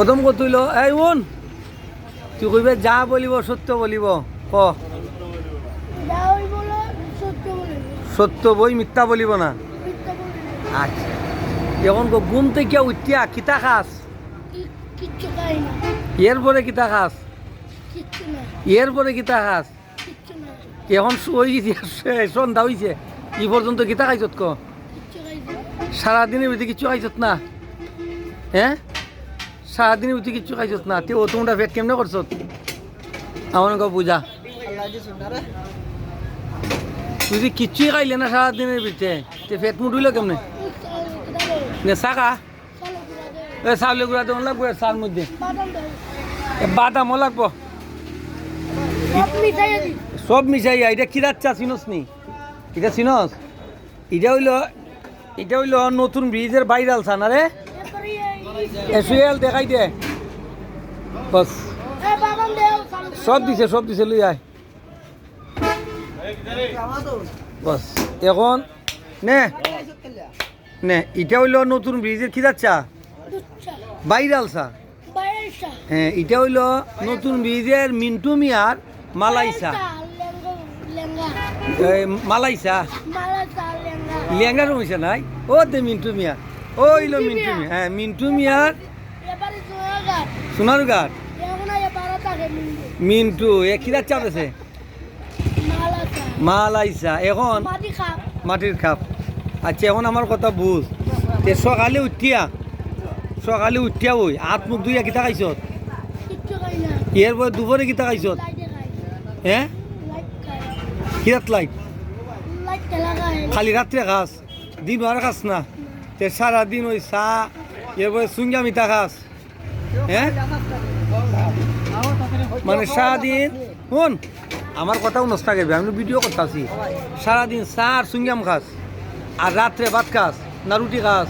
প্রথম কথা হইল? এই উন তুই কইবে যা বলিব, সত্য বলিব, ক। সত্য বই মিথ্যা বলিব না। আচ্ছা। এখন ঘুম থেকে উঠিয়া কিতা খাস? কি- কিচ্ছু খাই না এর পরে কিতা খাস? কিচ্ছু না এর পরে কিতা খাস? এখন ওই সন্ধ্যা হইছে ই পর্যন্ত কিতা খাইছত ক? সারাদিনের ভিতরে কিচ্ছু খাইছত না? হ্যাঁ সারাদিনের উঠি কিচ্ছু খাইছত না। তে ও তোমরা পেট কেমনে করছত আমার ক বুঝা। তুই কিচ্ছুই খাইলে না সারাদিনের ভিতরে। তে পেট মুটুইল কেমনে? নে চাকা এ চাউলে গুড়া দেওয়া লাগবো চার মধ্যে। বাদামও লাগবো। সব মিশাই এটা কি রাচ্চা চিনস নি? এটা চিনস? এটা হইল এটা হইল নতুন ব্রিজের বাইরাল ছানা রে? এসুয়েল দেখাই দে। বস সব দিছে সব দিছে লই আয় বস এখন। নে নে এটা হইল নতুন ব্রিজের কি যাচ্ছা? বাইরাল চা। হ্যাঁ এটা হইল নতুন ব্রিজের মিন্টু মিয়ার মালাইসা এই মালাইসা লেঙ্গা রমেছে নাই? ও দে মিন্টু মিয়া ও হইল মিন্টু মিয়া। হ্যাঁ মিন্টু মিয়ার সোনার ঘাট মিন্টু। এ কি যাচ্ছা আছে মালাইসা। এখন? মাটির খাপ। আচ্ছা এখন আমার কথা বুঝ। তে সকালে উঠিয়া সকালে উঠিয়া ওই হাত মুখ ধুইয়া কিতা খাইছত এর পরে দুপুরে কিতা খাইছত হ্যাঁ? কিরাত লাইট? খালি রাত্রে খাস। দিন আর খাস না। তে সারাদিন ওই চা এরপরে সুঙ্গা মিঠা খাস হ্যাঁ মানে সারাদিন, শুন, আমার কথাও নষ্ট থাকবে, আমি ভিডিও করতেছি। সারাদিন চা আর সুঙ্গাম খাস, আর রাত্রে ভাত খাস, না রুটি খাস।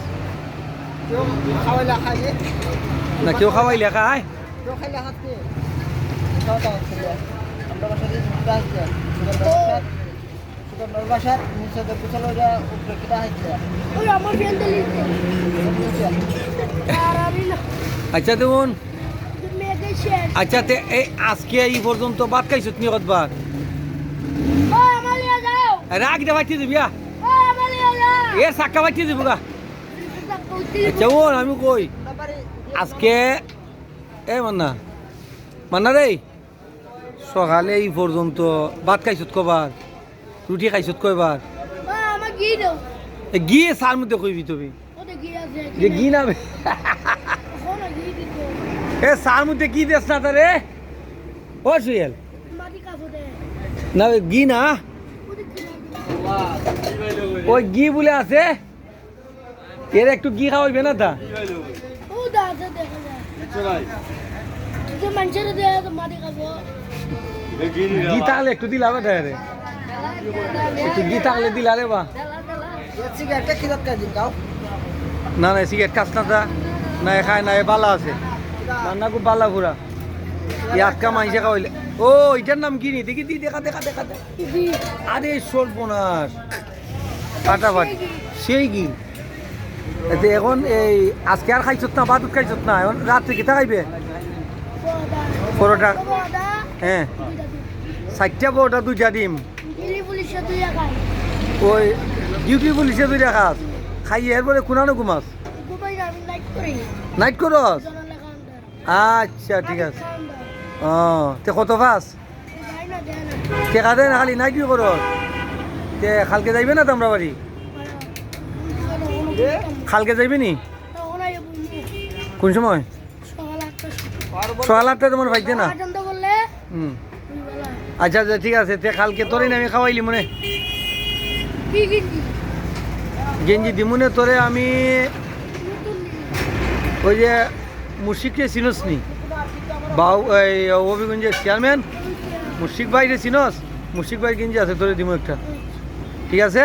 না কেউ খাওয়াই লেখা আমার ফ্রেন্ড আচ্ছা দেখুন আচ্ছা তে এই আজকে এই পর্যন্ত ভাত খাইছত নি কতবার? রাগ দে বাইতে দিবি আ। ও আমার লিয়ে যাও। এ সাক্কা বাইতে দিব গা। আচ্ছা ও আমি কই? আজকে এ মান্না। মান্না রে। সকালে এই পর্যন্ত ভাত খাইছত কবার রুটি খাইছত কয়বার ঘি সার মধ্যে কইবি তুমি। ওতে ঘি যে না ঘি দিত এ সার মধ্যে কি দেস না তারে ও সুয়েল না ওই গি না। ঘি গি। বলে আছে। এর একটু গি খাওয়াইবে না তা। ও দা আছে দেখা যায় যে মানুষের দেয় তো মাটি কাপড় গি থাকলে একটু দিলা বেটা থাকলে দিলা রে বা। না না, সিগারেট খাস না তা না খায় না বালা আছে। রান্না খুব বালা ঘুরা আটকা মাইসে খাওয়াইলে ও এটার নাম কি নি? দেখি, দি, দেখা দেখা দেখা আরে, সর্বনাশ। ফাটাফাটি। সেই কি? এখন এই, আজকে আর খাইছত না বাদুত খাইছত না? এখন রাত্রে কিতা খাইবে? পরোটা। হ্যাঁ। চারটা পরোটা দুইটা ডিম গিলি পুলিশে তুই একাই ওই ডিউটি পুলিশে দুইটা খাস খাই এরপরে কোনানো ঘুমাস? নাইট করস? আচ্ছা ঠিক আছে। ও তে কত ফাস না দেয় না। খালি নাইট করস? তে খালকে যাইবে না তোমরা বাড়ি? খালকে যাইবে নি? কোন সময়? সকাল আটটা তোমার ভাইতে না? হুম। আচ্ছা আচ্ছা ঠিক আছে তে কালকে তোরে আমি খাওয়াইলি মনে। গেঞ্জি দিমুনে তোরে আমি ওই যে মুর্শিককে চিনস নি। বাউ এই অভিগঞ্জের চেয়ারম্যান মুর্শিক ভাই রে চিনস। মুর্শিক ভাই গেঞ্জি আছে তোরে দিমু একটা। ঠিক আছে?